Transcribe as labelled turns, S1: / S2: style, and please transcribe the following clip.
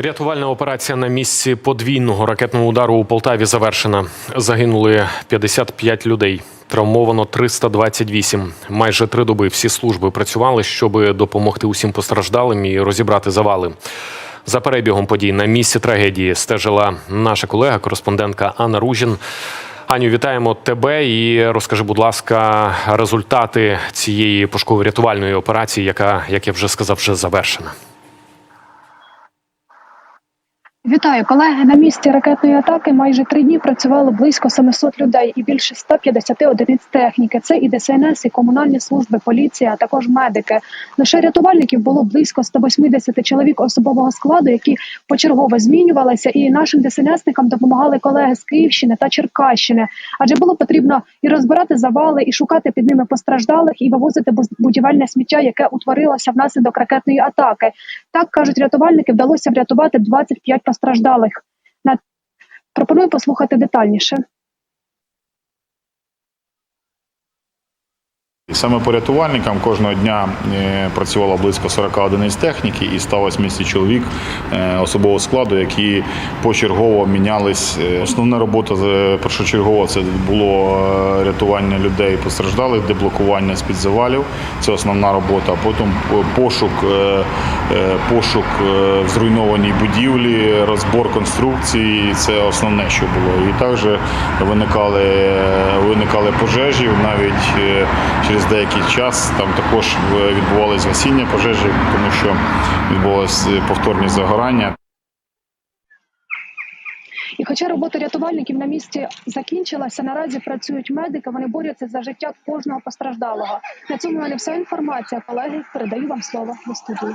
S1: Рятувальна операція на місці подвійного ракетного удару у Полтаві завершена. Загинули 55 людей. Травмовано 328. Майже три доби всі служби працювали, щоб допомогти усім постраждалим і розібрати завали. За перебігом подій на місці трагедії стежила наша колега, кореспондентка Анна Ружін. Аню, вітаємо тебе і розкажи, будь ласка, результати цієї пошуково-рятувальної операції, яка, як я вже сказав, вже завершена.
S2: Вітаю, колеги. На місці ракетної атаки майже три дні працювало близько 700 людей і більше 150 одиниць техніки. Це і ДСНС, і комунальні служби, поліція, а також медики. Лише рятувальників було близько 180 чоловік особового складу, які почергово змінювалися. І нашим ДСНСникам допомагали колеги з Київщини та Черкащини. Адже було потрібно і розбирати завали, і шукати під ними постраждалих, і вивозити будівельне сміття, яке утворилося внаслідок ракетної атаки. Так кажуть рятувальники, вдалося врятувати 25 постраждалих. Пропоную послухати детальніше.
S3: Саме по рятувальникам кожного дня е, працювало близько 40 одиниць техніки і 180 чоловік е, особового складу, які почергово мінялись. Е, Основна робота першочергово це було рятування людей постраждалих, деблокування з-під завалів. Це основна робота. Потім пошук, пошук в зруйнованій будівлі, розбор конструкції. Це основне, що було. І також виникали, виникали пожежі навіть через деякий час. Там також е, відбувалось гасіння пожежі, тому що відбувалися повторні загорання.
S2: І хоча робота рятувальників на місці закінчилася, наразі працюють медики. Вони борються за життя кожного постраждалого. На цьому мене вся інформація. Колеги, передаю вам слово до студії.